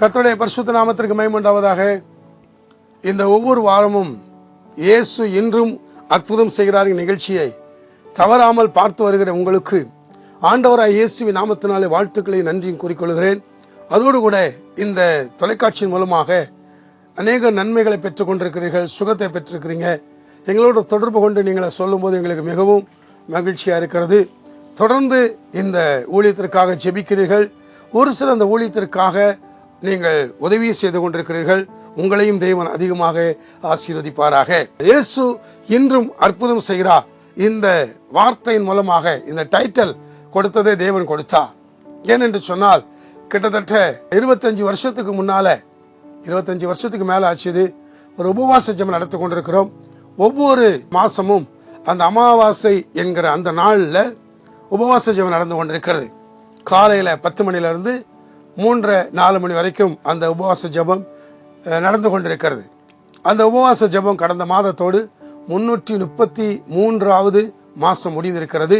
Praise பரிசுத்த நாமத்திற்கு மயமுண்டாவதாக இந்த ஒவ்வொரு வாரமும் இயேசு இன்றும் அற்புதம் செய்கிறார் நிகழ்ச்சியை தவறாமல் பார்த்து வருகிற உங்களுக்கு ஆண்டவராய் இயேசுவின் நாமத்தினாலே வாழ்த்துக்களை நன்றியும் கூறிக்கொள்கிறேன். அதோடு கூட இந்த தொலைக்காட்சியின் மூலமாக அநேக நன்மைகளை பெற்றுக் கொண்டிருக்கிறீர்கள் சுகத்தை பெற்றிருக்கிறீங்க. எங்களோட தொடர்பு கொண்டு நீங்களை சொல்லும்போது எங்களுக்கு மிகவும் மகிழ்ச்சியாக இருக்கிறது. தொடர்ந்து இந்த ஊழியத்திற்காக ஜெபிக்கிறீர்கள். ஒரு சில அந்த ஊழியத்திற்காக நீங்கள் உதவி செய்து கொண்டிருக்கிறீர்கள். உங்களையும் தேவன் அதிகமாக ஆசீர்வதிப்பாராக. இயேசு இன்றும் அற்புதம் செய்கிறார். இந்த வார்த்தையின் மூலமாக இந்த டைட்டில் கொடுத்ததே தேவன் கொடுத்தா. ஏனென்று சொன்னால் கிட்டத்தட்ட இருபத்தஞ்சு வருஷத்துக்கு முன்னால இருபத்தஞ்சு வருஷத்துக்கு மேல ஆச்சு இது ஒரு உபவாச ஜெபம் நடத்தி கொண்டிருக்கிறோம். ஒவ்வொரு மாசமும் அந்த அமாவாசை என்கிற அந்த நாளில் உபவாச ஜெபம் நடந்து கொண்டிருக்கிறது. காலையில பத்து மணில இருந்து மூன்றரை நாலு மணி வரைக்கும் அந்த உபவாச ஜெபம் நடந்து கொண்டிருக்கிறது. அந்த உபவாச ஜெபம் கடந்த மாதத்தோடு முன்னூற்றி முப்பத்தி மூன்றாவது மாதம் முடிந்திருக்கிறது.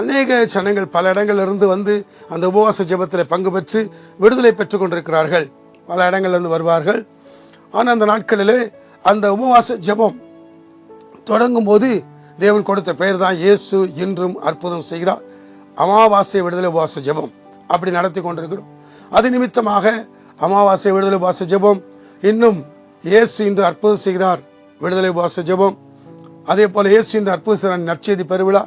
அநேக ஜனங்கள் பல இடங்களிலிருந்து வந்து அந்த உபவாச ஜெபத்தில் பங்கு பெற்று விடுதலை பெற்று கொண்டிருக்கிறார்கள். பல இடங்களிலிருந்து வருவார்கள். ஆனால் அந்த நாட்களிலே அந்த உபவாச ஜெபம் தொடங்கும் போது தேவன் கொடுத்த பெயர் தான் இயேசு இன்றும் அற்புதம் செய்கிறார். அமாவாசை விடுதலை உபவாச ஜெபம். அப்படி நடத்தி கொண்டிருக்கிறோம். அது நிமித்தமாக அமாவாசை விடுதலை உபவாச ஜெபம். இன்னும் இயேசு இன்று அற்புதம் செய்கிறார். விடுதலை பாச ஜெபம். அதே போல இயேசு இன்று அற்புதம் செய்கிறார் நற்செய்தி பெருவிழா.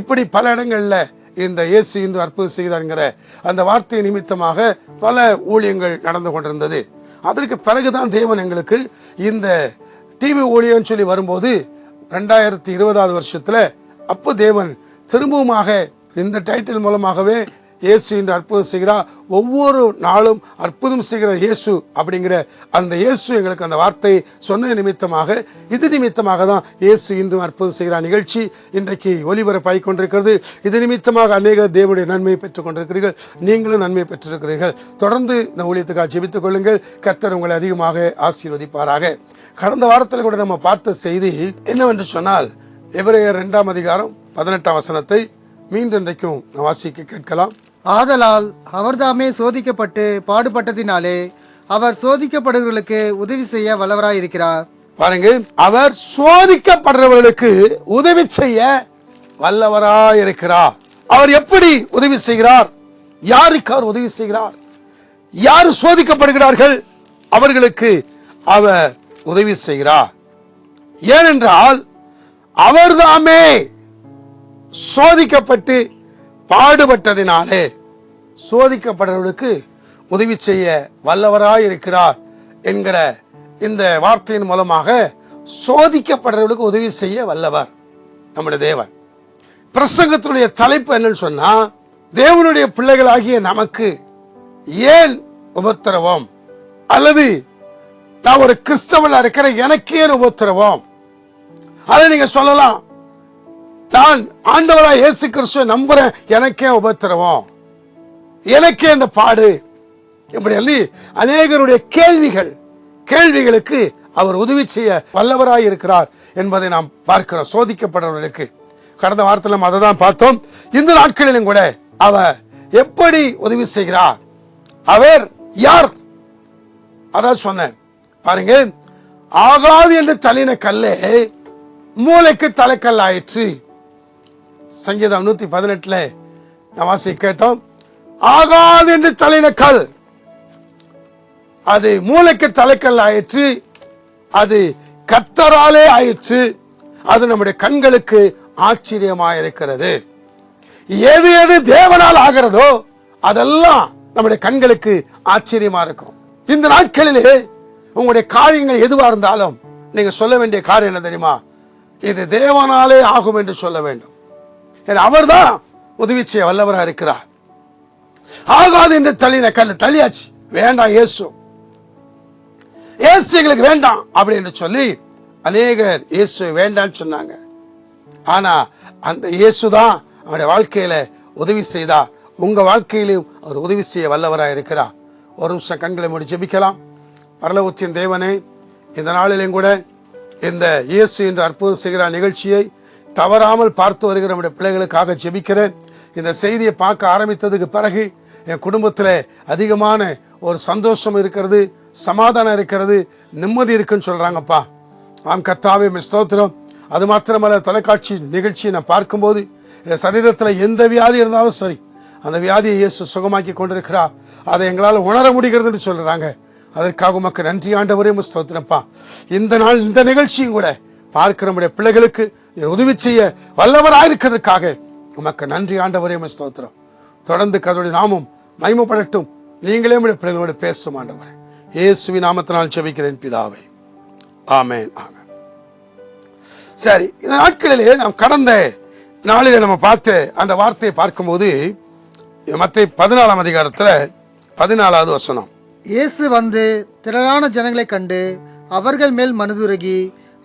இப்படி பல இடங்களில் இந்த இயேசு இன்று அற்புதம் செய்கிறார்ங்கிற அந்த வார்த்தை நிமித்தமாக பல ஊழியங்கள் நடந்து கொண்டிருந்தது. அதற்கு பிறகுதான் தேவன் எங்களுக்கு இந்த டிவி ஊழியம்னு சொல்லி வரும்போது ரெண்டாயிரத்தி இருபதாவது வருஷத்துல அப்போ தேவன் திரும்பவுமாக இந்த டைட்டில் மூலமாகவே இயேசு என்று அற்புதம் செய்கிறார் ஒவ்வொரு நாளும் அற்புதம் செய்கிற இயேசு அப்படிங்கிற அந்த இயேசு எங்களுக்கு அந்த வார்த்தையை சொன்ன நிமித்தமாக இது நிமித்தமாக தான் இயேசு இன்றும் அற்புதம் செய்கிற நிகழ்ச்சி இன்றைக்கு ஒளிபரப்பாகி கொண்டிருக்கிறது. இது நிமித்தமாக அநேக தேவனுடைய நன்மையை பெற்றுக் கொண்டிருக்கிறீர்கள். நீங்களும் நன்மையை பெற்றிருக்கிறீர்கள். தொடர்ந்து இந்த ஊழியத்துக்காக ஜெபித்துக் கொள்ளுங்கள். கத்தர் உங்களை அதிகமாக ஆசீர்வதிப்பாராக. கடந்த வாரத்தில் கூட நம்ம பார்த்த செய்தி என்னவென்று சொன்னால் எவரையர் இரண்டாம் அதிகாரம் பதினெட்டாம் வசனத்தை நான் வாசிக்க கேட்கலாம். ஆதலால் அவர்தாமே சோதிக்கப்பட்டு பாடுபட்டதினாலே அவர் சோதிக்கப்படுகிறவர்களுக்கு உதவி செய்ய வல்லவராயிருக்கிறார். பாருங்க அவர் சோதிக்கப்படுறவர்களுக்கு உதவி செய்ய வல்லவராயிருக்கிறார். அவர் எப்படி உதவி செய்கிறார்? யாருக்கு அவர் உதவி செய்கிறார்? யார் சோதிக்கப்படுகிறார்கள்? அவர்களுக்கு அவர் உதவி செய்கிறார். ஏனென்றால் அவர்தாமே சோதிக்கப்பட்டு பாடுபட்டதினாலே சோதிக்கப்படுறவர்களுக்கு உதவி செய்ய வல்லவராய் இருக்கிறார் என்கிற இந்த வார்த்தையின் மூலமாக சோதிக்கப்படுறவர்களுக்கு உதவி செய்ய வல்லவர் நம்முடைய தேவன். பிரசங்கத்தினுடைய தலைப்பு என்னன்னு சொன்னா தேவனுடைய பிள்ளைகளாகிய நமக்கு ஏன் உபத்திரவம்? அல்லது நான் ஒரு கிறிஸ்தவனா இருக்கிற எனக்கு ஏன் உபத்திரவம்? அதை நீங்க சொல்லலாம். நான் ஆண்டவரா இயேசு கிறிஸ்துவ நம்புறேன். எனக்கே உபத்திரவம். எனக்கே இந்த பாடு. இப்படி சொல்லி அநேகருடைய கேள்விகள் கேள்விகளுக்கு அவர் உதவி செய்ய வல்லவராய் இருக்கிறார் என்பதை நாம் பார்க்கிறோம். சோதிக்கப்படுறவர்களுக்கு கடந்த வாரத்தில் நம்ம அதை தான் பார்த்தோம். இந்த நாட்களிலும் கூட அவர் எப்படி உதவி செய்கிறார்? அவர் யார்? அதான் சொன்னேன். பாருங்க ஆகாது என்று தள்ளின கல்லே மூளைக்கு தலைக்கல் ஆயிற்று சங்கீதம் நூத்தி பதினெட்டுல நான் வாசி கேட்டோம். ஆகாது என்று தள்ளின கல். அது மூளைக்கு தலைக்கல் ஆயிற்று. அது கத்தராலே ஆயிற்று. அது நம்முடைய கண்களுக்கு ஆச்சரியமாயிருக்கிறது. எது எது தேவனால் ஆகிறதோ அதெல்லாம் நம்முடைய கண்களுக்கு ஆச்சரியமா இருக்கும். இந்த நாட்களிலே உங்களுடைய காரியங்கள் எதுவா இருந்தாலும் நீங்க சொல்ல வேண்டிய காரியம் என்ன தெரியுமா? இது தேவனாலே ஆகும் என்று சொல்ல வேண்டும். ஏன்னா அவர்தான் உதவி செய்ய வல்லவரா இருக்கிறார். ஆகாது என்று தள்ளின கல் தள்ளியாச்சு. வேண்டாம் இயேசு. இயேசு எங்களுக்கு வேண்டாம் அப்படின்னு சொல்லி அநேகர் இயேசு வேண்டாம்னு சொன்னாங்க. ஆனா அந்த இயேசு தான் அவனுடைய வாழ்க்கையில உதவி செய்தா. உங்க வாழ்க்கையிலும் அவர் உதவி செய்ய வல்லவராக இருக்கிறார். ஒரு நிமிஷம் கண்களை மூடி ஜெபிக்கலாம். பரலோகத்தின் தேவனே இந்த நாளிலையும் கூட இந்த இயேசு என்று அற்புதம் செய்கிற நிகழ்ச்சியை தவறாமல் பார்த்து வருகிற நம்முடைய பிள்ளைகளுக்காக ஜெபிக்கிறேன். இந்த செய்தியை பார்க்க ஆரம்பித்ததுக்கு பிறகு என் குடும்பத்தில் அதிகமான ஒரு சந்தோஷம் இருக்கிறது சமாதானம் இருக்கிறது நிம்மதி இருக்குன்னு சொல்கிறாங்கப்பா ஆம் கர்த்தாவே மிஸ்தோத்திரம் அது மாத்திரமல்ல தொலைக்காட்சி நிகழ்ச்சியை நான் பார்க்கும்போது என் சரீரத்தில் எந்த வியாதி இருந்தாலும் சரி அந்த வியாதியை இயேசு சுகமாக்கி கொண்டிருக்கிறார். அதை எங்களால் உணர முடிகிறதுன்னு சொல்கிறாங்க அதற்காக உமக்கு நன்றி ஆண்டவரே உம்மை இந்த நாள் இந்த நிகழ்ச்சியும் கூட பார்க்கிற நம்முடைய பிள்ளைகளுக்கு உதவி செய்ய வல்லவராயிருக்கிறதுக்காக உமக்கு நன்றி ஆண்டவரே ஸ்தோத்திரம். தொடர்ந்து கதோடைய நாமும் மகிமைப்படட்டும் நீங்களே உடைய பிள்ளைகளோடு பேசும் ஆண்டவரே. இயேசுவி நாமத்தினால் செபிக்கிறேன் பிதாவை. ஆமேன் ஆமென். சரி இந்த நாட்களிலே நாம் கடந்த நாளிலே நம்ம பார்த்து அந்த வார்த்தையை பார்க்கும்போது மத்த பதினாலாம் அதிகாரத்துல பதினாலாவது வசனம். இயேசு வந்து திரளான ஜனங்களை கண்டு அவர்கள் மேல் மனதுருகி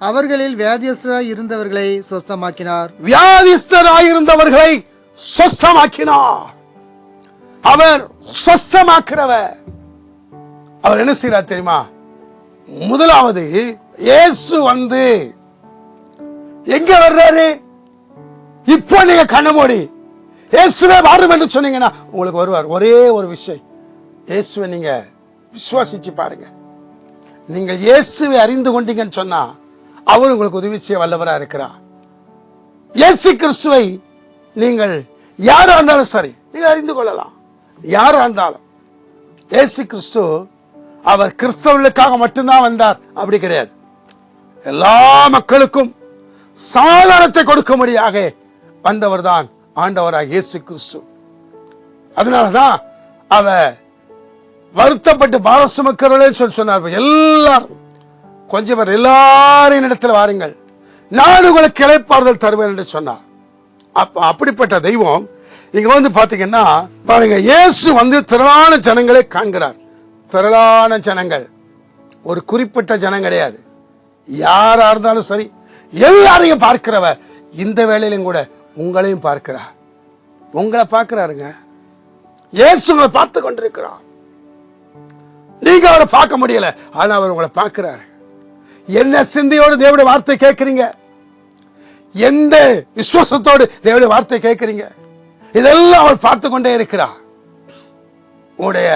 அவர்களில் வியாதியஸ்தராய் இருந்தவர்களை சொஸ்தமாக்கினார். வியாதிஸ்தராயிருந்தவர்களை சொஸ்தமாக்கினார். அவர் சொஸ்தமாக்குறவர். அவர் என்ன செய்யறார் தெரியுமா? முதலாவது இயேசு வந்து எங்க வர்றாரு? இப்போ நீங்க கண்ண மூடி. இயேசுவே வரும் என்று சொன்னீங்கன்னா உங்களுக்கு வருவார். ஒரே ஒரு விஷயம். இயேசுவை நீங்க விசுவாசிச்சு பாருங்க. நீங்கள் இயேசுவை அறிந்து கொண்டீங்கன்னு சொன்னா அவர் உங்களுக்கு உதவி செய்ய வல்லவராக இருக்கிறார். இயேசு கிறிஸ்துவை நீங்கள் யாரா இருந்தாலும் சரி நீங்கள் அறிந்து கொள்ளலாம். யாரா இருந்தாலும். இயேசு கிறிஸ்து அவர் கிறிஸ்தவர்களுக்காக மட்டும்தான் வந்தார். அப்படி கிடையாது. எல்லா மக்களுக்கும் சமாதானத்தை கொடுக்கும்படியாக வந்தவர் தான் ஆண்டவராக இயேசு கிறிஸ்து. அதனாலதான் அவர் வருத்தப்பட்டு பாரசுமக்கிறவர்களே சொல்லி சொன்னார். எல்லாரும். கொஞ்சம் பேர் எல்லாரின் இடத்துல வாருங்கள். நான் உங்களுக்கு இழைப்பாறுதல் தருவேன் என்று சொன்னார். அப்படிப்பட்ட தெய்வம் இங்க வந்து பாத்தீங்கன்னா பாருங்க இயேசு வந்து திரளான ஜனங்களை காண்கிறார். திரளான ஜனங்கள். ஒரு குறிப்பிட்ட ஜனம் கிடையாது. யாரா இருந்தாலும் சரி எல்லாரையும் பார்க்கிறவர். இந்த வேலையிலும் கூட உங்களையும் பார்க்கிறார். உங்களை பார்க்கிறாருங்க. இயேசு உங்களை பார்த்து கொண்டிருக்கிறார். நீங்க அவரை பார்க்க முடியல ஆனா அவர் உங்களை பார்க்கிறாரு. என்ன சிந்தையோடு தேவடைய வார்த்தை கேட்கிறீங்க? எந்த விசுவாசத்தோடு தேவடைய வார்த்தை கேட்கிறீங்க? இதெல்லாம் அவர் பார்த்து கொண்டே இருக்கிறார். உடைய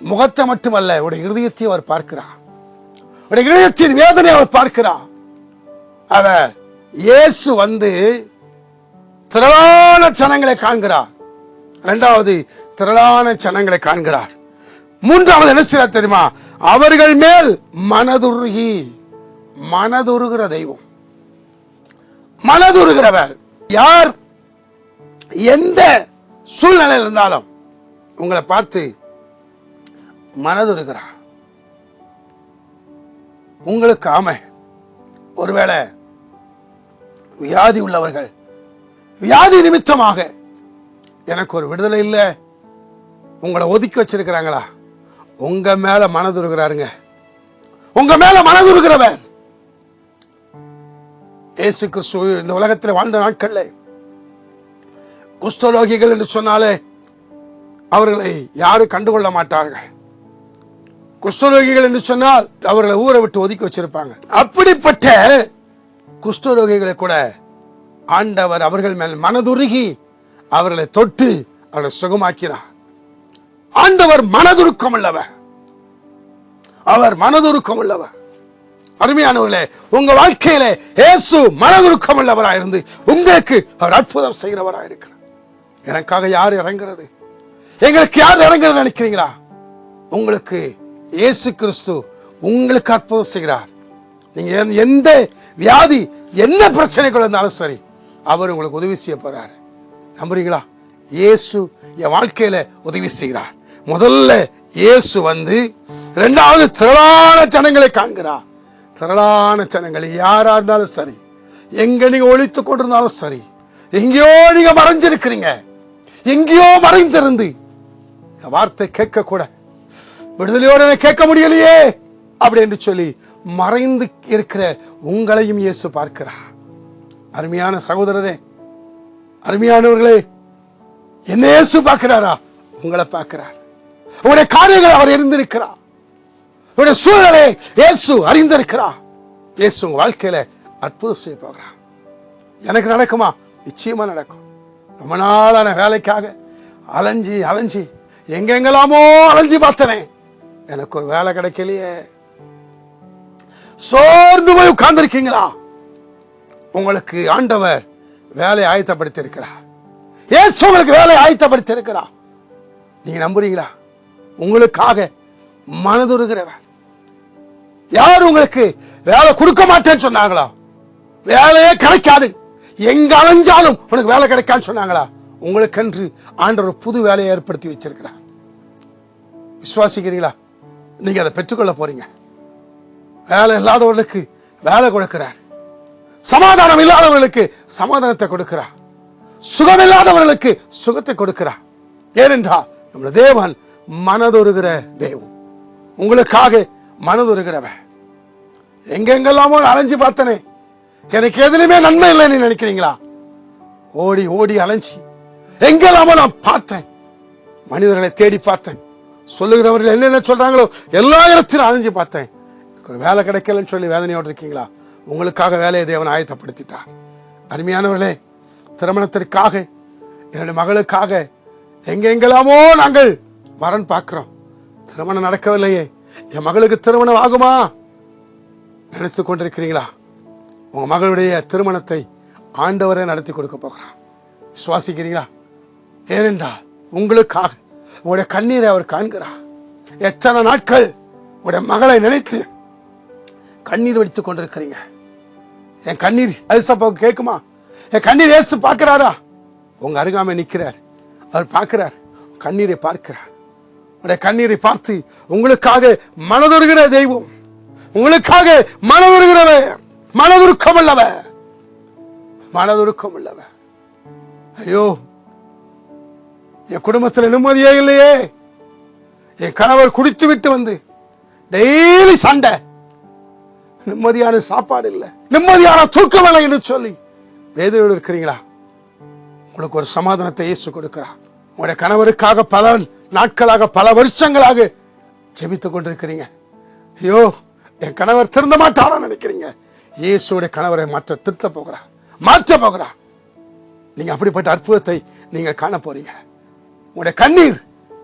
முகத்தை மட்டுமல்ல உடைய இருதயத்தை அவர் பார்க்கிறார். உடைய இருதயத்தின் வேதனை அவர் பார்க்கிறார். அவர் இயேசு வந்து திரளான ஜனங்களை காண்கிறார். இரண்டாவது திரளான ஜனங்களை காண்கிறார். மூன்றாவது என்ன செய்யறார் தெரியுமா? அவர்கள் மேல் மனதுருகி மனதுருகிற தெய்வம். மனதுருகிறவர் யார் எந்த சூழ்நிலையில் இருந்தாலும் உங்களை பார்த்து மனதுருகிறார். உங்களுக்கு ஆமை. ஒருவேளை வியாதி உள்ளவர்கள் வியாதி நிமித்தமாக எனக்கு ஒரு விடுதலை இல்லை உங்களை ஒதுக்கி வச்சிருக்கிறாங்களா? உங்க மேல மனதுருகிறாருங்க உங்க மேல மனதுருகிறவர் இயேசு கிறிஸ்து இந்த உலகத்தில் வாழ்ந்த நாட்கள்ல குஸ்தலோகிகள் என்று சொன்னாலே அவர்களை யாரும் கண்டுகொள்ள மாட்டார்கள். குஷ்டரோகிகள் என்று சொன்னால் அவர்களை ஊரை விட்டு ஒதுக்கி வச்சிருப்பாங்க. அப்படிப்பட்ட குஷ்டரோகிகளை கூட ஆண்டவர் அவர்கள் மேல் மனதுருகி அவர்களை தொட்டு அவர்களை சுகமாக்கினார். ஆண்டவர் மனதுருக்கம் உள்ளவர் அவர் மனதுருக்கம் உள்ளவர் அருமையானவர்களே உங்க வாழ்க்கையில இயேசு மனதுருக்கம் உள்ளவராக இருந்து உங்களுக்கு அவர் அற்புதம் செய்கிறவராக இருக்கிறார். எனக்காக யார் இறங்குறது? எங்களுக்கு யார் இறங்குறது நினைக்கிறீங்களா? உங்களுக்கு இயேசு கிறிஸ்து உங்களுக்கு அற்புதம் செய்கிறார். நீங்க எந்த- எந்த வியாதி என்ன பிரச்சனைகள் இருந்தாலும் சரி அவர் உங்களுக்கு உதவி செய்ய போறாரு. நம்புறீங்களா? இயேசு என் வாழ்க்கையில உதவி செய்கிறார். முதல்ல இயேசு வந்து ரெண்டாவது திரளான ஜனங்களை காண்கிறார். திரளான ஜனங்களை யாரா இருந்தாலும் சரி எங்க நீங்க ஒழித்து கொண்டிருந்தாலும் சரி எங்கேயோ நீங்க மறைஞ்சிருக்கிறீங்க எங்கேயோ மறைந்திருந்து. இந்த வார்த்தை கேட்க கூட விடுதலையோடு கேட்க முடியலையே அப்படி என்று சொல்லி மறைந்து இருக்கிற உங்களையும் இயேசு பார்க்கிறார். அருமையான சகோதரரே அருமையானவர்களே என்ன இயேசு பார்க்கிறாரா? உங்களை பார்க்கிறார். உங்களுடைய காரியங்களை அவர் அறிந்திருக்கிறார். உங்களுடைய சூழலை இயேசு அறிந்திருக்கிறார். இயேசு உங்க வாழ்க்கையில அற்புதம் செய்ய போகிறார். எனக்கு நடக்குமா? நிச்சயமா நடக்கும். ரொம்ப நாளான வேலைக்காக அலைஞ்சி அலைஞ்சி எங்கெங்கெல்லாமோ அலைஞ்சி பார்த்தனே. எனக்கு ஒரு வேலை கிடைக்கலையே. சோர்ந்து போய் உட்கார்ந்துருக்கீங்களா? உங்களுக்கு ஆண்டவர் வேலை ஆயத்தப்படுத்தி இருக்கிறார் ஏசு உங்களுக்கு வேலை ஆயத்தப்படுத்தி இருக்கிறார் நீங்க நம்புறீங்களா? உங்களுக்காக மனதுருகிறவர். யார் உங்களுக்கு வேலை கொடுக்க மாட்டேன்னு சொன்னாங்களா? வேலையே கிடைக்காது. எங்க அலைஞ்சாலும் உனக்கு வேலை கிடைக்கான்னு சொன்னாங்களா? உங்களுக்கென்று ஆண்டவர் புது வேலையை ஏற்படுத்தி வச்சிருக்கிறார். விசுவாசிக்கிறீங்களா நீங்க அதை பெற்றுக்கொள்ள போறீங்க. வேலை இல்லாதவர்களுக்கு வேலை கொடுக்கிறார். சமாதானம் இல்லாதவர்களுக்கு சமாதானத்தை கொடுக்கிறார். சுகம் இல்லாதவர்களுக்கு சுகத்தை கொடுக்கிறார். ஏனென்றால் நம்முடைய தேவன் மனதொருகிற தெய்வம் உங்களுக்காக மனதொருகிறவ எங்கெங்கெல்லாமோ அலைஞ்சு பார்த்தனே. எனக்கு எதுலையுமே நன்மை இல்லைன்னு நினைக்கிறீங்களா? ஓடி ஓடி அலைஞ்சி. எங்கெல்லாமோ நான் பார்த்தேன். மனிதர்களை தேடி பார்த்தேன். சொல்லுகிறவர்கள் என்னென்ன சொல்றாங்களோ எல்லா இடத்திலும் அலைஞ்சு பார்த்தேன். ஒரு வேலை கிடைக்கலன்னு சொல்லி வேதனையோடு இருக்கீங்களா? உங்களுக்காக வேலையை தேவன் ஆயத்தப்படுத்திட்டார். அருமையானவர்களே திருமணத்திற்காக என்னுடைய மகளுக்காக எங்கெங்கெல்லாமோ நாங்கள் வரன் பார்க்கிறோம். திருமணம் நடக்கவில்லையே. என் மகளுக்கு திருமணம் ஆகுமா? நினைத்து கொண்டிருக்கிறீங்களா உங்க மகளுடைய திருமணத்தை ஆண்டவரே நடத்தி கொடுக்க போகிறான் விசுவாசிக்கிறீங்களா ஏனென்றால் உங்களுக்காக உங்களுடைய கண்ணீரை அவர் காண்கிறார். எத்தனை நாட்கள் உங்களுடைய மகளை நினைத்து கண்ணீர் வடித்துக் கொண்டிருக்கிறீங்க. என் கண்ணீர் அரிசப்பாவுக்கு கேட்குமா? என் கண்ணீர் ஏசு பார்க்கிறாரா? உங்க அருகாமை நிற்கிறார். அவர் பார்க்கிறார். கண்ணீரை பார்க்கிறார். உடைய கண்ணீரை பார்த்து உங்களுக்காக மனதுருகிற தெய்வம் உங்களுக்காக மனதுருகிறவர் மனதுருக்கம் உள்ளவ மனதுருக்கம் உள்ளவ ஐயோ என் குடும்பத்துல நிம்மதியே இல்லையே. என் கணவர் குடித்து விட்டு வந்து டெய்லி சண்டை. நிம்மதியான சாப்பாடு இல்லை. நிம்மதியான தூக்கம் இல்லை என்று சொல்லி வேதனையோடு இருக்கிறீங்களா? உங்களுக்கு ஒரு சமாதானத்தை இயேசு கொடுக்கிறார். உங்களுடைய கணவருக்காக பலன் நாட்களாக பல வருஷங்களாக ஜெபித்துக் கொண்டிருக்கிறீங்க. ஐயோ என் கணவர் திருந்த மாட்டாரா நினைக்கிறீங்க? இயேசுடைய கணவரை மாற்ற திருத்த போகிறா? மாற்ற போகிறா? நீங்க அப்படிப்பட்ட அற்புதத்தை நீங்க காண போறீங்க. உங்களுடைய கண்ணீர்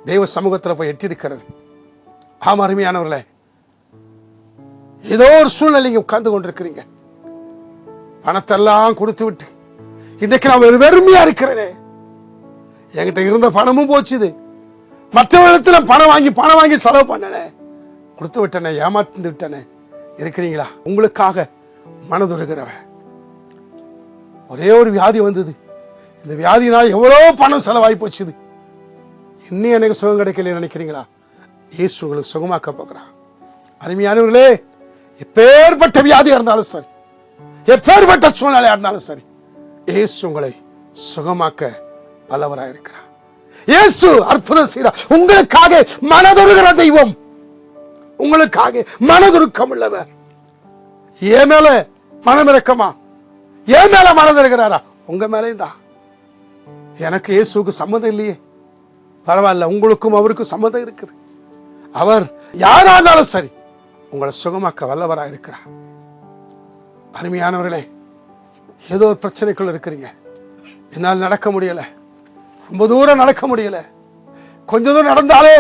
தெய்வ சமூகத்தில் போய் எட்டிருக்கிறது ஆமா அருமையானவர்களே. ஏதோ ஒரு சூழ்நிலைங்க உட்கார்ந்து கொண்டிருக்கிறீங்க. பணத்தெல்லாம் கொடுத்து விட்டு இன்னைக்கு நான் ஒரு வெறுமையா இருக்கிறேனே. என்கிட்ட இருந்த பணமும் போச்சுது. மற்றவர்களிடத்துல பணம் வாங்கி பணம் வாங்கி செலவு பண்ணனே. கொடுத்து விட்டனே ஏமாந்து விட்டனே. இருக்கிறீங்களா? உங்களுக்காக மனதுருகிறவன் ஒரே ஒரு வியாதி வந்தது. இந்த வியாதினால் எவ்வளோ பணம் செலவாகி போச்சுது. இன்னும் எனக்கு சுகம் கிடைக்கல நினைக்கிறீங்களா? இயேசு உங்களுக்கு சுகமாக்க போகிறான் அருமையானவர்களே எப்பேற்பட்ட வியாதியாக இருந்தாலும் சரி எப்பேற்பட்ட சூழ்நிலையா இருந்தாலும் சரி இயேசு உங்களை சுகமாக்க வல்லவராக இருக்கிறார் இயேசு அற்புதம் செய்கிறார் உங்களுக்காக மனதுருகிற தெய்வம். உங்களுக்காக மனதுருக்கம் உள்ளவர். ஏன் மேல மனம் ஏன் மேல மனம் இருக்கிறாரா உங்க மேலேயும் தான் எனக்கு இயேசுக்கு சம்மதம் இல்லையே. பரவாயில்ல உங்களுக்கும் அவருக்கும் சம்மதம் இருக்குது. அவர் யாரா இருந்தாலும் சரி உங்களை சுகமாக்க வல்லவராக இருக்கிறார். அருமையானவர்களே ஏதோ ஒரு பிரச்சனைக்குள்ள இருக்கிறீங்க. என்னால் நடக்க முடியல. ரொம்ப தூரம் நடக்க முடியல. கொஞ்ச தூரம் நடந்தாலே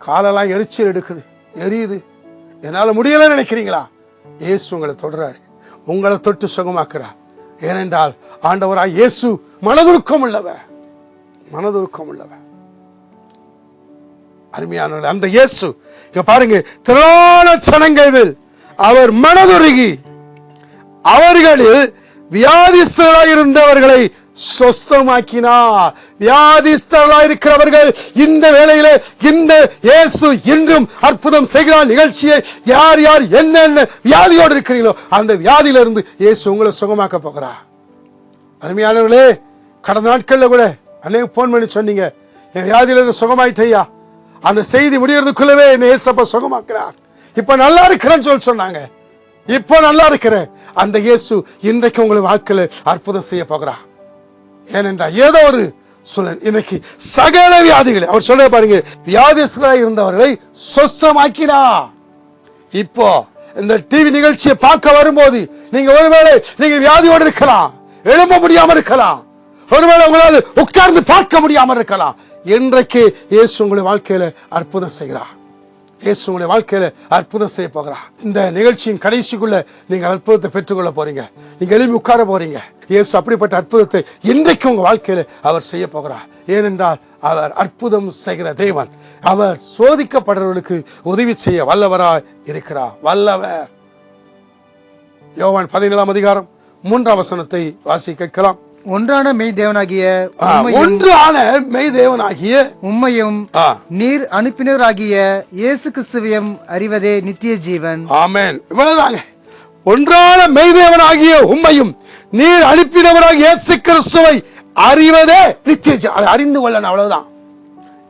காலெல்லாம் எரிச்சல் எடுக்குது எரியுது. என்னால முடியலன்னு நினைக்கிறீங்களா? இயேசு உங்களை தொடுறாரு. உங்களை தொட்டு சுகமாக்குறார். ஏனென்றால் ஆண்டவராய் இயேசு மனதுருக்கம் உள்ளவ மனதுருக்கம் உள்ளவ அருமையான அந்த இயேசு இங்க பாருங்க திரளான சனங்கள் அவர் மனதுருகி அவர்களில் வியாதிஸ்தராக இருந்தவர்களை சொஸ்தமாக்கினார் வியாதிஸ்தர்களாக இருக்கிறவர்கள் இந்த வேளையிலே இந்த இயேசு இன்றும் அற்புதம் செய்கிறார் நிகழ்ச்சியை. யார் யார் என்னென்ன வியாதியோடு இருக்கிறீங்களோ அந்த வியாதியிலிருந்து இயேசு உங்களை சுகமாக்க போகிறார். அருமையானவர்களே கடந்த நாட்களில் கூட அன்னைக்கு போன் பண்ணி சொன்னீங்க. என் வியாதியிலிருந்து சுகமாயிட்டையா அந்த செய்தி முடியறதுக்குள்ளவே என்னை இயேசப்ப சுகமாக்குறார். இப்ப நல்லா இருக்கிறேன்னு சொல்லி சொன்னாங்க. இப்போ நல்லா இருக்கிறேன். அந்த இயேசு இன்றைக்கு உங்களை வாழ்க்கையில் அற்புதம் செய்ய போகிறார். ஏனென்றால் ஏதோ ஒரு சொல்ல இன்னைக்கு சகல வியாதிகளை அவர் சொல்ல பாருங்க வியாதிஸ்தராக இருந்தவர்களை சொஸ்தமாக்கினா இப்போ இந்த டிவி நிகழ்ச்சியை பார்க்க வரும்போது நீங்க ஒருவேளை நீங்க வியாதியோடு இருக்கலாம் எழும்ப முடியாம இருக்கலாம் ஒருவேளை உங்களால் உட்கார்ந்து பார்க்க முடியாம இருக்கலாம் இன்றைக்கு இயேசு உங்களுடைய வாழ்க்கையில அற்புதம் செய்கிறார். இயேசு உங்களுடைய வாழ்க்கையில அற்புதம் செய்ய போகிறா இந்த நிகழ்ச்சியின் கடைசிக்குள்ள நீங்க அற்புதத்தை பெற்றுக்கொள்ள போறீங்க. நீங்க எழுப்பி உட்கார போறீங்க. இயேசு அப்படிப்பட்ட அற்புதத்தை இன்றைக்கு உங்க வாழ்க்கையில அவர் செய்ய போகிறார். ஏனென்றால் அவர் அற்புதம் செய்கிற தேவன். அவர் சோதிக்கப்படுறவர்களுக்கு உதவி செய்ய வல்லவராய் இருக்கிறார். வல்லவர். யோவான் பதினேழாம் அதிகாரம் மூன்றாம் வசனத்தை வாசி கேட்கலாம். ஒன்றான மெய் தேவனாகிய ஆ, உம்மையும் ஒன்று ஆன மெய் தேவனாகிய உம்மையும் ஆ, நீர் அனுப்பினராகிய இயேசு கிறிஸ்துவையும் அறிவதே நித்திய ஜீவன். ஆமென். இவ்வளவுதாங்க. ஒன்றான மெய்தேவனாகிய உம்மையும் நீர் அனுப்பினவராகிய இயேசு கிறிஸ்துவை அறிவதே நித்திய. அதை அறிந்து கொள்ளணும் அவ்வளவுதான்.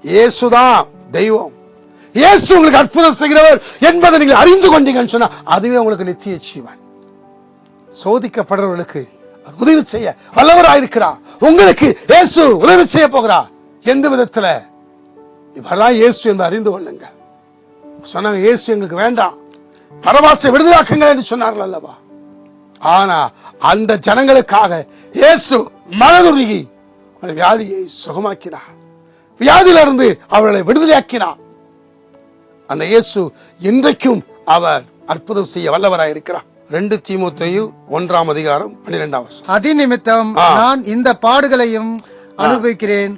இயேசுதான் தெய்வம். இயேசு உங்களுக்கு அற்புதம் செய்கிறவர் என்பதை நீங்கள் அறிந்து கொண்டீங்கன்னு சொன்னா அதுவே உங்களுக்கு நித்திய ஜீவன். சோதிக்கப்படுறவர்களுக்கு உதவி செய்ய வல்லவராயிருக்கிறார். உங்களுக்கு இயேசு உதவி செய்ய போகிறார். எந்த விதத்துல? இவரெல்லாம் இயேசு என்று அறிந்து கொள்ளுங்க சொன்னாங்க இயேசு எங்களுக்கு வேண்டாம். பரவாசை விடுதலாக்குங்க என்று சொன்னார்கள் அல்லவா? ஆனா அந்த ஜனங்களுக்காக இயேசு மனதுருகி அந்த வியாதியை சுகமாக்கினார். வியாதியிலிருந்து அவர்களை விடுதலையாக்கினார். அந்த இயேசு இன்றைக்கும் அவர் அற்புதம் செய்ய வல்லவராய் இருக்கிறார் ரெண்டு தீமோத்தேயு ஒன்றாம் அதிகாரம் பன்னிரெண்டாம் அதி நிமித்தம். நான் இந்த பாடுகளையும் அனுபவிக்கிறேன்.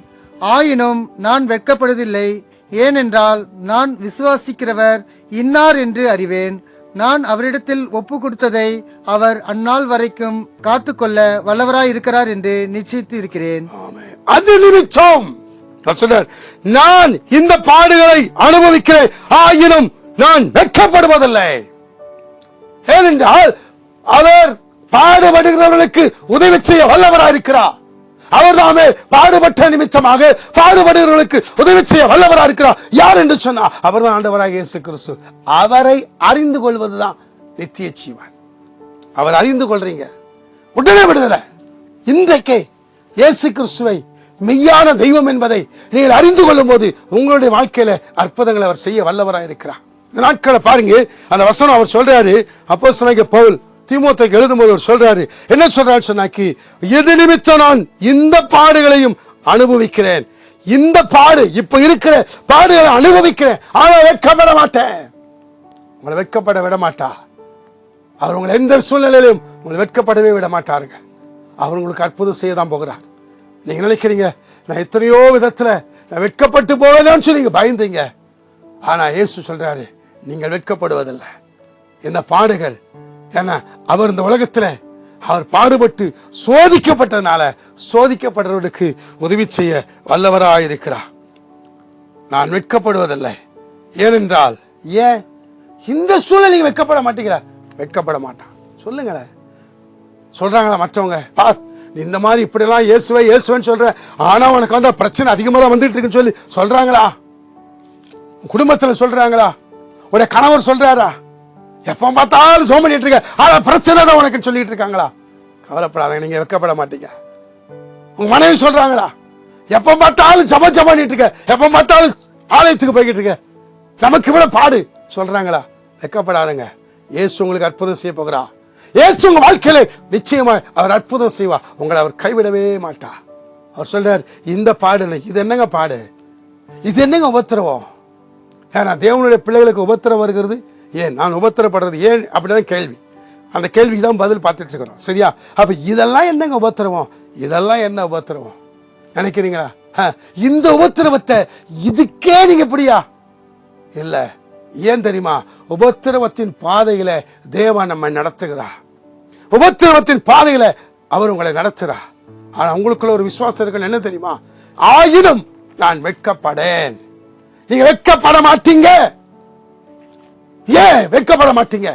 ஆயினும் நான் வெட்கப்படுவதில்லை. ஏனென்றால் நான் விசுவாசிக்கிறவர் இன்னார் என்று அறிவேன். நான் அவரிடத்தில் ஒப்பு கொடுத்ததை அவர் அந்நாள் வரைக்கும் காத்துக்கொள்ள வல்லவராய் இருக்கிறார் என்று நிச்சயித்து இருக்கிறேன். அது சொல்றார் நான் இந்த பாடுகளை அனுபவிக்கிறேன். ஆயினும் நான் வெட்கப்படுவதில்லை. ஏனென்றால் அவர் பாடுபடுகிறவர்களுக்கு உதவி செய்ய வல்லவராக இருக்கிறார். அவர் தாமே பாடுபட்ட நிமித்தமாக பாடுபடுகிறவர்களுக்கு உதவி செய்ய வல்லவராக இருக்கிறார். யார் என்று சொன்னா அவர் தான் ஆண்டவராக இயேசு கிறிஸ்து. அவரை அறிந்து கொள்வதுதான் நித்திய ஜீவன். அவர் அறிந்து கொள்றீங்க. உடனே விடுதலை. இன்றைக்கே இயேசு கிறிஸ்துவை மெய்யான தெய்வம் என்பதை நீங்கள் அறிந்து கொள்ளும் போது உங்களுடைய வாழ்க்கையில அற்புதங்களை அவர் செய்ய வல்லவராக இருக்கிறார். இந்த நாட்களை பாருங்க அந்த வசனம் அவர் சொல்றாரு அப்போ சொன்னாங்க பவுல் தீமோத்தைக்கு எழுதும்போது அவர் சொல்றாரு என்ன சொல்றாரு சொன்னாக்கி எது நிமித்தம் நான் இந்த பாடுகளையும் அனுபவிக்கிறேன். இந்த பாடு இப்ப இருக்கிற பாடுகளை அனுபவிக்கிறேன். ஆனா வெட்கப்பட மாட்டேன். உங்களை வெட்கப்பட விட மாட்டா. அவர் உங்களை எந்த சூழ்நிலையிலும் உங்களை வெட்கப்படவே விட மாட்டாருங்க. அவர் உங்களுக்கு அற்புதம் செய்ய தான் போகிறார். நீங்க நினைக்கிறீங்க நான் எத்தனையோ விதத்துல நான் வெட்கப்பட்டு போவேன்னு சொல்லி பயந்தீங்க. ஆனா இயேசு சொல்றாரு நீங்கள் வெட்கப்படுவதில்லை. இந்த பாடுகள் ஏன்னா அவர் இந்த உலகத்துல அவர் பாடுபட்டு சோதிக்கப்பட்டதுனால சோதிக்கப்படுறவருக்கு உதவி செய்ய வல்லவராயிருக்கிறார். நான் வெட்கப்படுவதில்லை. ஏனென்றால் ஏன்? இந்த சூழ்நிலை நீங்க வெட்கப்பட மாட்டீங்களா வெட்கப்பட மாட்டான். சொல்லுங்களேன். சொல்றாங்களா மற்றவங்க? பார் நீ இந்த மாதிரி இப்படிலாம் இயேசுவே இயேசுவேன்னு சொல்ற ஆனா உனக்கு வந்து பிரச்சனை அதிகமாக தான் வந்துட்டு இருக்குன்னு சொல்லி சொல்றாங்களா? உன் குடும்பத்துல சொல்றாங்களா? உடைய கணவர் சொல்றாரா? எப்ப பார்த்தாலும் சோம் பண்ணிட்டு இருக்க. ஆனா பிரச்சனை தான் உனக்கு சொல்லிட்டு இருக்காங்களா? கவலைப்படாத நீங்க வெக்கப்பட மாட்டீங்க. உங்க மனைவி சொல்றாங்களா? எப்ப பார்த்தாலும் ஜப ஜப பண்ணிட்டு இருக்க. எப்ப பார்த்தாலும் ஆலயத்துக்கு போய்கிட்டு இருக்க. நமக்கு இவ்வளவு பாடு. சொல்றாங்களா? வெக்கப்படாதுங்க. ஏசு உங்களுக்கு அற்புதம் செய்ய போகிறா. ஏசு உங்க வாழ்க்கையில நிச்சயமா அவர் அற்புதம் செய்வா. உங்களை அவர் கைவிடவே மாட்டா. அவர் சொல்றார் இந்த பாடு இல்லை இது என்னங்க பாடு? இது என்னங்க உபத்திரவம்? ஏன்னா தேவனுடைய பிள்ளைகளுக்கு உபத்திரம் வருகிறது. ஏன்? நான் உபத்திரப்படுறது ஏன்? அப்படிதான் கேள்வி. அந்த கேள்விக்கு தான் பதில் பார்த்துட்டு இருக்கிறோம் சரியா? அப்போ இதெல்லாம் என்னங்க உபத்திரவம்? இதெல்லாம் என்ன உபத்திரவம்? நினைக்கிறீங்களா? ஆ, இந்த உபத்திரவத்தை இதுக்கே நீங்க இப்படியா? இல்லை. ஏன் தெரியுமா? உபத்திரவத்தின் பாதையில தேவன் நம்ம நடத்துகிறா. உபத்திரவத்தின் பாதையில அவர் உங்களை நடத்துறா. ஆனா உங்களுக்குள்ள ஒரு விசுவாசம் இருக்கு என்ன தெரியுமா? ஆயினும் நான் வெட்கப்படேன். நீங்க வெக்கப்பட மாட்டீங்க. ஏன் வெக்கப்பட மாட்டீங்க?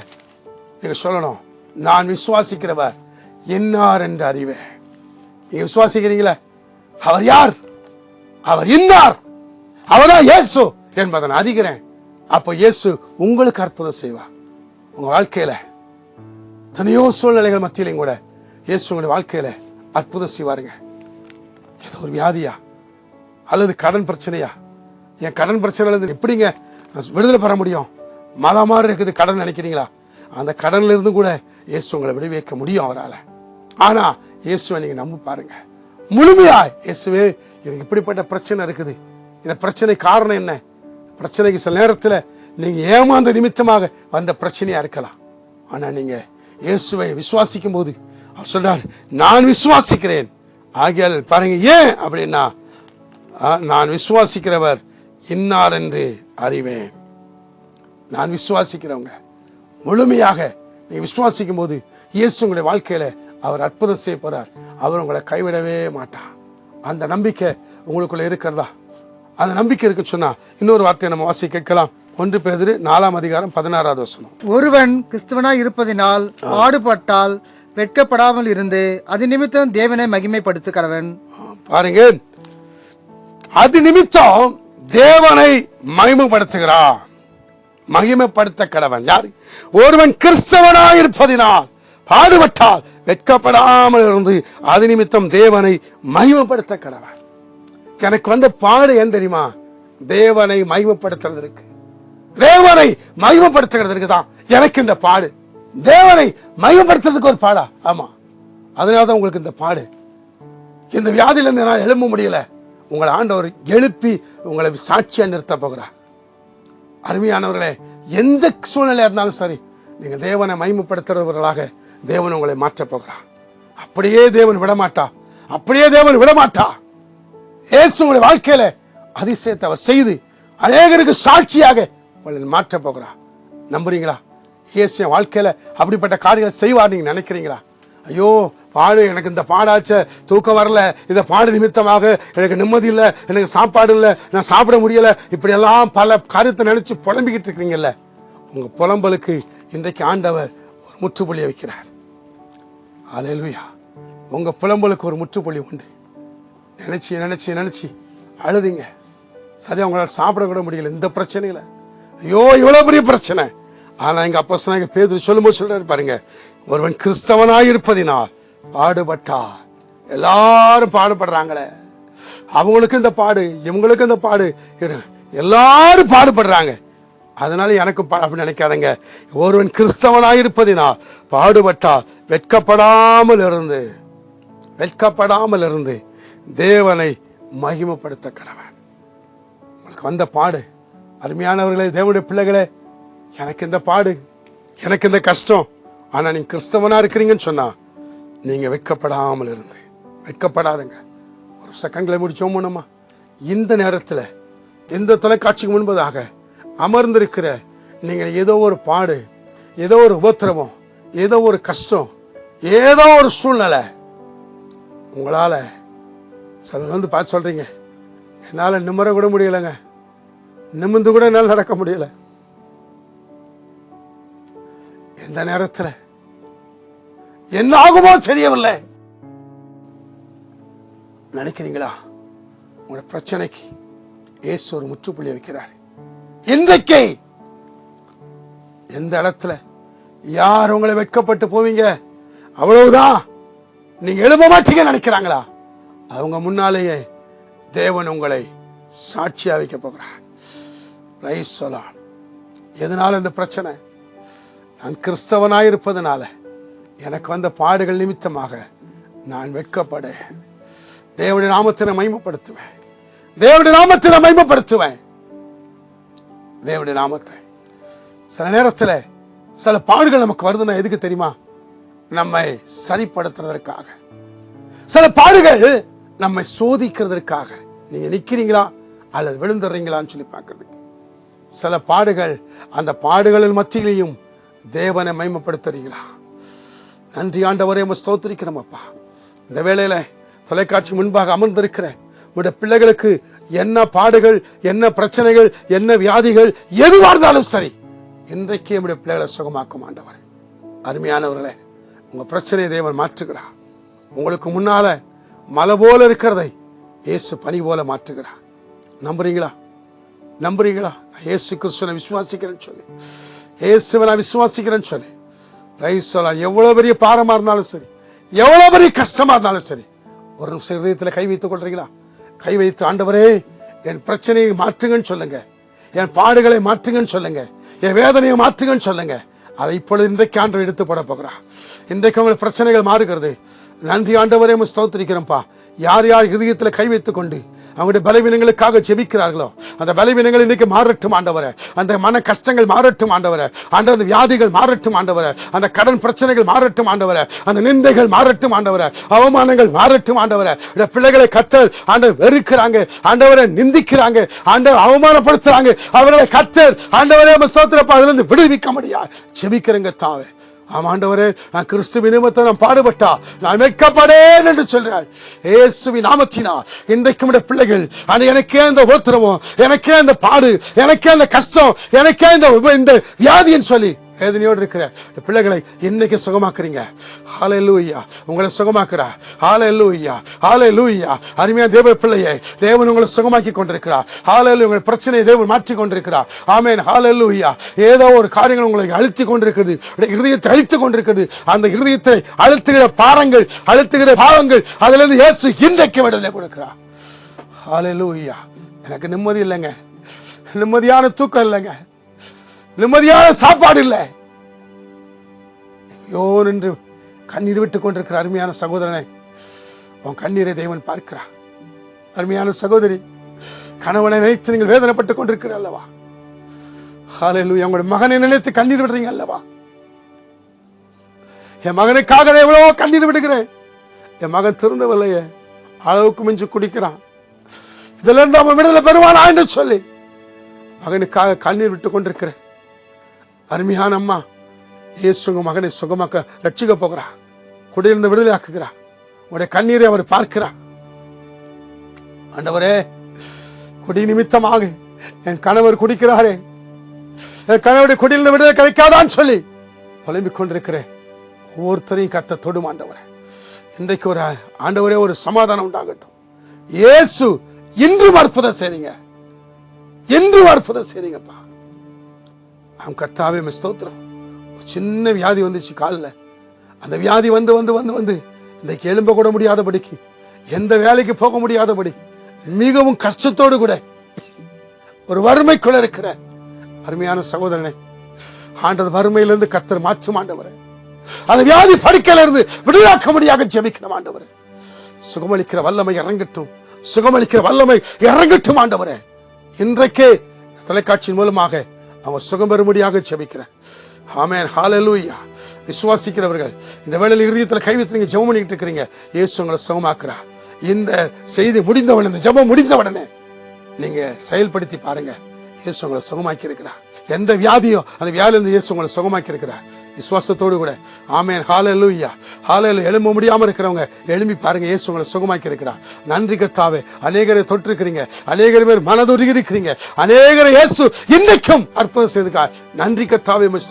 நீங்க சொல்லணும். நான் விசுவாசிக்கிறவர் என்னார் என்று அறிவேன். நீங்க விசுவாசிக்கிறீங்களா? அவர் யார்? அவர் இன்னார். அவர்தான் இயேசு என்பதை நான் அறிகிறேன். அப்போ இயேசு உங்களுக்கு அற்புதம் செய்வார். உங்க வாழ்க்கையில தனியோ சூழ்நிலைகள் மத்தியிலையும் கூட இயேசு உங்களுடைய வாழ்க்கையில அற்புதம் செய்வாருங்க. ஏதோ ஒரு வியாதியா? அல்லது கடன் பிரச்சனையா? என் கடன் பிரச்சனைலேருந்து எப்படிங்க விடுதலை பெற முடியும்? மலை மாதிரி இருக்குது கடன் நினைக்கிறீங்களா? அந்த கடன்ல இருந்து கூட இயேசு உங்களை விடுவிக்க முடியும் அவரால். ஆனா இயேசுவை நீங்க நம்ப பாருங்க. முழுமையா இயேசுவே எனக்கு இப்படிப்பட்ட பிரச்சனை இருக்குது. இந்த பிரச்சனை காரணம் என்ன? பிரச்சனைக்கு சில நேரத்தில் நீங்க ஏமாந்த நிமித்தமாக வந்த பிரச்சனையா இருக்கலாம். ஆனா நீங்க இயேசுவை விசுவாசிக்கும் போது அவர் சொல்றார் நான் விசுவாசிக்கிறேன். ஆகியால் பாருங்க ஏன்? அப்படின்னா நான் விசுவாசிக்கிறவர் இன்னார் என்று அறிவேன். நான் விசுவாசிக்கிறவங்க. முழுமையாக நீங்க விசுவாசிக்கும் போது இயேசு உங்களுடைய வாழ்க்கையில அவர் அற்புதம் செய்ய போறார். அவர் உங்களை கைவிடவே மாட்டார் அந்த நம்பிக்கை உங்களுக்குள்ள இருக்கிறதா? அந்த நம்பிக்கை இருக்குன்னு சொன்னா இன்னொரு வார்த்தையை நம்ம வாசி கேட்கலாம். ஒன்று பேதிரு நாலாம் அதிகாரம் பதினாறாவது வசனம். ஒருவன் கிறிஸ்துவனாய் இருப்பதினால் பாடுபட்டால் வெட்கப்படாமல் இருந்து அது நிமித்தம் தேவனை மகிமைப்படுத்து கடவன் ஆ, பாருங்க. அது நிமித்தம் தேவனை மகிமைப்படுத்துகிறான். மகிமைப்படுத்த கடவன் யார்? ஒருவன் கிறிஸ்தவனாய் இருப்பதினால் பாடுபட்டால் வெட்கப்படாமல் இருந்து அது நிமித்தம் தேவனை மகிமைப்படுத்த கடவன் எனக்கு வந்த பாடு ஏன் தெரியுமா? தேவனை மகிமைப்படுத்துறதற்கு தேவனை மகிமைப்படுத்துகிறதுக்கு தான் எனக்கு இந்த பாடு. தேவனை மகிமைப்படுத்துறதுக்கு ஒரு பாடா? ஆமா. அதனாலதான் உங்களுக்கு இந்த பாடு. இந்த வியாதியிலிருந்து என்னால் எழும்ப முடியல. உங்களை ஆண்டவர் எழுப்பி உங்களை சாட்சியா நிறுத்த போகிறார். அருமையானவர்களே எந்த சூழ்நிலையா இருந்தாலும் சரி நீங்க தேவனை மைமுப்படுத்துகிறவர்களாக தேவன் உங்களை மாற்றப் போகிறார். அப்படியே தேவன் விடமாட்டா? அப்படியே தேவன் விடமாட்டா? இயேசு உங்களுடைய வாழ்க்கையில அதிசயத்தை அவர் செய்து அநேகருக்கு சாட்சியாக உங்களை மாற்றப் போகிறார். நம்புறீங்களா? இயேசு என் வாழ்க்கையில அப்படிப்பட்ட காரியங்களை செய்வார் நீங்க நினைக்கிறீங்களா? ஐயோ பாடு எனக்கு இந்த பாடாச்ச தூக்கம் வரல. இந்த பாடு நிமித்தமாக எனக்கு நிம்மதி இல்லை எனக்கு சாப்பாடு இல்லை நான் சாப்பிட முடியல. இப்படியெல்லாம் பல கருத்தை நினைச்சு புலம்பிக்கிட்டு இருக்கிறீங்கல்ல. உங்க புலம்பலுக்கு இன்றைக்கு ஆண்டவர் ஒரு முற்றுப்புள்ளியை வைக்கிறார். அலையலுயா உங்க புலம்பலுக்கு ஒரு முற்றுப்புள்ளி உண்டு. நினைச்சு நினைச்சு நினைச்சு அழுதிங்க. சரி உங்களால் சாப்பிடக்கூட முடியல இந்த பிரச்சனையில. ஐயோ இவ்வளோ பெரிய பிரச்சனை. ஆனா எங்க அப்பா சொன்னாங்க பேது சொல்லும்போது சொல்றாரு பாருங்க ஒருவன் கிறிஸ்தவனாய் இருப்பதினால் பாடுபட்டா எல்லாரும் பாடுபடுறாங்களே. அவங்களுக்கு இந்த பாடு இவங்களுக்கு இந்த பாடு எல்லாரும் பாடுபடுறாங்க. அதனால எனக்கும் பா- அப்படி நினைக்காதங்க. ஒருவன் கிறிஸ்தவனாய் பாடுபட்டா வெட்கப்படாமல் இருந்து வெட்கப்படாமல் இருந்து தேவனை மகிமப்படுத்த கடவன் உங்களுக்கு வந்த பாடு அருமையானவர்களே தேவனுடைய பிள்ளைகளே எனக்கு இந்த பாடு எனக்கு இந்த கஷ்டம். ஆனா நீங்க கிறிஸ்தவனா இருக்கிறீங்கன்னு சொன்னா நீங்க வெட்கப்படாமல் இருந்து வைக்கப்படாதுங்க. ஒரு செகண்ட்ல முடிச்சோம் போனோமா இந்த நேரத்துல இந்த தொலைக்காட்சிக்கு முன்பதாக அமர்ந்திருக்கிற நீங்கள் ஏதோ ஒரு பாடு ஏதோ ஒரு உபத்திரவம் ஏதோ ஒரு கஷ்டம் ஏதோ ஒரு சூழ்நிலை உங்களால சிலர் வந்து பார்த்து சொல்றீங்க. என்னால் நிம்மற கூட முடியலைங்க. நிமிர்ந்து கூட என்னால் நடக்க முடியலை. எந்த நேரத்தில்? என்ன ஆகுமோ தெரியவில்லை. நினைக்கிறீங்களா? உங்களோட பிரச்சனைக்கு இயேசு ஒரு முற்றுப்புள்ளி வைக்கிறார். இன்றைக்கே எந்த இடத்துல? யார் உங்களை வெட்கப்பட்டு போவீங்க? அவ்வளவுதான். நீங்க எழுப மாட்டீங்க நினைக்கிறாங்களா? அவங்க முன்னாலேயே தேவன் உங்களை சாட்சியா வைக்க போகிறார். ரைஸ் சொலான் எதனால இந்த பிரச்சனை? நான் கிறிஸ்தவனாயிருப்பதனால எனக்கு வந்த பாடுகள் நிமித்தமாக நான் வெட்கப்பட. தேவனுடைய நாமத்தினை மைமப்படுத்துவேன் தேவனுடைய நாமத்தினை மைமப்படுத்துவேன் தேவனுடைய நாமத்தை. சில நேரத்துல சில பாடுகள் நமக்கு வருதுன்னா எதுக்கு தெரியுமா? நம்மை சரிப்படுத்துறதற்காக. சில பாடுகள் நம்மை சோதிக்கிறதற்காக. நீங்க நிக்கிறீங்களா? அல்லது விழுந்துடுறீங்களான்னு சொல்லி பார்க்கறதுக்கு. சில பாடுகள் அந்த பாடுகளின் மத்தியிலையும் தேவனை மைமப்படுத்துறீங்களா நன்றி ஆண்டவரே உம்மை ஸ்தோத்திரிக்கிறோம் அப்பா. இந்த வேளையில தொலைக்காட்சி முன்பாக அமர்ந்திருக்கிற உங்களுடைய பிள்ளைகளுக்கு என்ன பாடுகள் என்ன பிரச்சனைகள் என்ன வியாதிகள் எதுவாக இருந்தாலும் சரி இன்றைக்கு நம்முடைய பிள்ளைகளை சுகமாக்கும் ஆண்டவர். அருமையானவர்களே உங்க பிரச்சனையை தேவன் மாற்றுகிறார். உங்களுக்கு முன்னால மலை போல இருக்கிறதை இயேசு பனி போல மாற்றுகிறார். நம்புறீங்களா? நம்புறீங்களா? இயேசு கிறிஸ்துவனை விசுவாசிக்கிறேன்னு சொல்லி. இயேசுவை நான் விசுவாசிக்கிறேன்னு சொன்னேன். ரைஸ் சொல்லலாம் எவ்வளோ பெரிய பாரமாக இருந்தாலும் சரி எவ்வளோ பெரிய கஷ்டமாக இருந்தாலும் சரி ஒரு நிமிஷம் இருதயத்தில் கை வைத்துக் கொள்றீங்களா? கை வைத்து ஆண்டவரே என் பிரச்சனையை மாற்றுங்கன்னு சொல்லுங்க. என் பாடுகளை மாற்றுங்கன்னு சொல்லுங்க. என் வேதனையை மாற்றுங்கன்னு சொல்லுங்க. அதை இப்பொழுது இன்றைக்கு ஆண்டு எடுத்து போட போகிறா இன்றைக்கு உங்கள் பிரச்சனைகள் மாறுகிறது. நன்றி ஆண்டவரே ஸ்தோத்திரிக்கிறோம்ப்பா. யார் யார் இதயத்தில் கை வைத்துக் கொண்டு அவங்களுடைய பலவீனங்களுக்காக ஜெபிக்கிறார்களோ? அந்த பலவீனங்கள் இன்னைக்கு மாறட்டும் ஆண்டவரை. அந்த மன கஷ்டங்கள் மாறட்டும் ஆண்டவரை. ஆண்ட அந்த வியாதிகள் மாறட்டும் ஆண்டவரே. அந்த கடன் பிரச்சனைகள் மாறட்டும் ஆண்டவரை. அந்த நிந்தைகள் மாறட்டும் ஆண்டவரை. அவமானங்கள் மாறட்டும் ஆண்டவரை. இந்த பிள்ளைகளை கத்தர் ஆண்டவர் வெறுக்கிறாங்க. ஆண்டவரை நிந்திக்கிறாங்க. ஆண்டவர் அவமானப்படுத்துறாங்க. அவர்களை கத்தர் ஆண்டவரே நம்ம ஸ்தோத்திரப்பா அதுல இருந்து விடுவிக்க முடியாது. ஜெபிக்கிறேங்க தாவே. ஆமாண்டவரே நான் கிறிஸ்துவின் நிமித்தம் நான் பாடுபட்டா நான் வெட்கப்படேன் என்று சொல்றார் ஏசுவி நாமத்தினா இன்றைக்கும் இந்த பிள்ளைகள் அது எனக்கே இந்த ஓத்திரமும் எனக்கே அந்த பாடு எனக்கே அந்த கஷ்டம் எனக்கே இந்த இந்த வியாதின்னு சொல்லி வேதனையோடு இருக்கிற இந்த பிள்ளைகளை இன்னைக்கு சுகமாக்குறீங்க. ஹாலே லூயா உங்களை சுகமாக்குறா. ஹாலே லூயா ஹாலே லூயா அருமையா தேவ பிள்ளையை தேவன் உங்களை சுகமாக்கி கொண்டிருக்கிறார். ஹாலே உங்கள் பிரச்சனையை தேவன் மாற்றி கொண்டிருக்கிறார். ஆமேன் ஹாலே லூயா ஏதோ ஒரு காரியங்கள் உங்களை அழுத்தி கொண்டிருக்கிறது. இருதயத்தை அழுத்தி கொண்டிருக்கிறது. அந்த இருதயத்தை அழுத்துகிற பாரங்கள் அழுத்துகிற பாவங்கள் அதிலிருந்து இயேசு இன்றைக்கு விடுதலை கொடுக்கிறார். ஹாலே லூயா எனக்கு நிம்மதி இல்லைங்க. நிம்மதியான தூக்கம் இல்லைங்க. நிம்மதியான சாப்பாடு இல்லை. ஐயோ என்று கண்ணீர் விட்டுக் கொண்டிருக்கிற அருமையான சகோதரனை உன் கண்ணீரை தேவன் பார்க்கிறார் அருமையான சகோதரி கணவனை நினைத்து நீங்கள் வேதனைப்பட்டுக் கொண்டிருக்கிற அல்லவா? ஹalleluya உங்களுடைய மகனை நினைத்து கண்ணீர் விடுறீங்க அல்லவா? என் மகனுக்காக நான் எவ்வளவோ கண்ணீர் விடுகிறேன். என் மகன் திருந்தவில்லையே. அளவுக்கு மிஞ்சு குடிக்கிறான். இதுல இருந்து அவன் விடுதலை பெறுவானா என்று சொல்லி மகனுக்காக கண்ணீர் விட்டு கொண்டிருக்கிறேன். அருமையான அம்மா. இயேசு உங்கள் மகனை சுகமாக்க ரட்சிக்க போகிறா. குடியிருந்து விடுதலை ஆக்குகிறா. உடைய கண்ணீரை அவர் பார்க்கிறா. ஆண்டவரே குடி நிமித்தமாக என் கணவர் குடிக்கிறாரே. என் கணவருடைய குடியிலிருந்து விடுதலை கிடைக்காதான்னு சொல்லி புலம்பிக் கொண்டிருக்கிறேன். ஒவ்வொருத்தரையும் கத்த தொடும் ஆண்டவரே. இன்றைக்கு ஒரு ஆண்டவரே ஒரு சமாதானம் உண்டாகட்டும். இயேசு இன்றும் அற்புதம் செய்றீங்க. இன்றும் அற்புதம் செய்றீங்கப்பா. அவன் கர்த்தாவே உம்மை ஸ்தோத்திரம். ஒரு சின்ன வியாதி வந்துச்சு காலில். அந்த வியாதி வந்து வந்து வந்து வந்து இன்றைக்கு எழும்ப கூட முடியாதபடிக்கு எந்த வேலைக்கு போக முடியாதபடி மிகவும் கஷ்டத்தோடு கூட ஒரு வறுமைக்குள்ள இருக்கிற அருமையான சகோதரனை ஆண்டது வறுமையிலிருந்து கத்தர் மாற்றும் ஆண்டவர். அந்த வியாதி படுக்கையில இருந்து விடுதலாக்க முடியாக ஜெபிக்கணும் ஆண்டவர். சுகமளிக்கிற வல்லமை இறங்கட்டும். சுகமளிக்கிற வல்லமை இறங்கட்டும் ஆண்டவரே. இன்றைக்கே தொலைக்காட்சியின் மூலமாக அவன் சுகம் பெறும்படியாக ஜெபிக்கிறேன். ஆமேன். ஹாலலூயா விசுவாசிக்கிறவர்கள் இந்த வேலையில் இறுதியத்தில் கைவித்து நீங்கள் நீங்க ஜெபம் பண்ணிக்கிட்டு இருக்கிறீங்க. இயேசு உங்களை சுகமாக்குறா. இந்த செய்தி முடிந்தவுடனே இந்த ஜெபம் முடிந்தவுடனே நீங்க செயல்படுத்தி பாருங்க. இயேசு உங்களை சுகமாக்கி இருக்கிறார் எந்த வியாதியோ அந்த வியாதியிலிருந்து இயேசு உங்களை சுகமாக்கி இருக்கிறார் விசுவாசத்தோடு கூட. ஆமேன். ஐயா ஹாலையில எழும்ப முடியாமல் இருக்கிறவங்க எழும்பி பாருங்க ஏசு உங்களை சுகமாக்கி இருக்கிறார். நன்றி கர்த்தாவே. அநேகரை தொட்டிருக்கிறீங்க அநேகர் பேர் மனதுருகி இருக்கிறீங்க அநேகரை இயேசு இன்றைக்கும் அற்புதம் செய்திருக்கார். நன்றி கர்த்தாவே உம்மை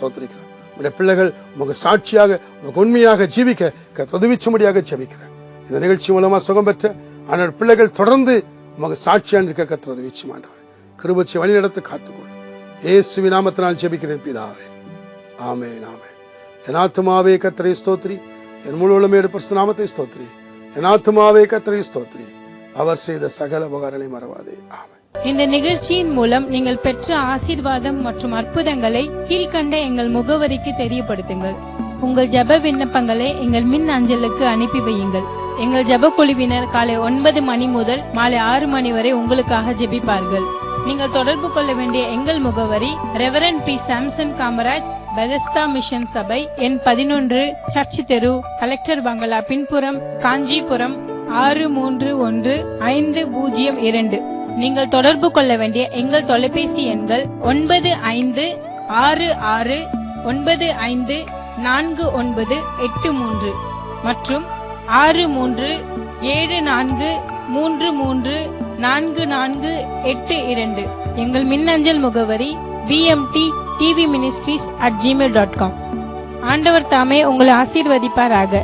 உடைய பிள்ளைகள் உங்க சாட்சியாக உங்க உண்மையாக ஜீவிக்க கர்த்தர் உதவிச்சும்படியாக ஜெபிக்கிறேன். இந்த நிகழ்ச்சி மூலமா சுகம் பெற்ற ஆனால் பிள்ளைகள் தொடர்ந்து உமக்கு சாட்சியாக இருக்க கர்த்தர் உதவிச்சு மாண்டவர் கிருபச்சி வழிநடத்து காத்துக்கொள். இயேசு நாமத்தினால் ஜெபிக்கிறேன் பிதாவே. ஆமே நாமே என் ஆத்மாவே கத்திரை ஸ்தோத்ரி என் முழுவதுமே பரிசு நாமத்தை ஸ்தோத்ரி என் ஆத்மாவே கத்திரை ஸ்தோத்ரி அவர் செய்த சகல உபகாரங்களை மறவாதே. இந்த நிகழ்ச்சியின் மூலம் நீங்கள் பெற்ற ஆசீர்வாதம் மற்றும் அற்புதங்களை கீழ்கண்ட எங்கள் முகவரிக்கு தெரியப்படுத்துங்கள். உங்கள் ஜெப விண்ணப்பங்களை எங்கள் மின் அஞ்சலுக்கு அனுப்பி வையுங்கள். எங்கள் ஜெப குழுவினர் காலை ஒன்பது மணி முதல் மாலை ஆறு மணி வரை உங்களுக்காக ஜெபிப்பார்கள். நீங்கள் தொடர்பு கொள்ள வேண்டிய எங்கள் முகவரி reverend P Samson Kamaraj Bethesda mission சபை எண் பதினொன்று சர்ச் தெரு கலெக்டர் பங்களா பின்புறம் காஞ்சிபுரம் ஆறு மூன்று ஒன்று ஐந்து பூஜ்ஜியம் இரண்டு. நீங்கள் தொடர்பு கொள்ள வேண்டிய எங்கள் தொலைபேசி எண்கள் ஒன்பது ஐந்து ஆறு ஆறு ஒன்பது ஐந்து நான்கு ஒன்பது எட்டு மூன்று. மற்றும் ஆறு மூன்று ஏழு நான்கு மூன்று மூன்று நான்கு நான்கு எட்டு இரண்டு. எங்கள் மின்னஞ்சல் முகவரி BMT TV ministries at Gmail dot com ஆண்டவர் தாமே உங்களை ஆசீர்வதிப்பாராக.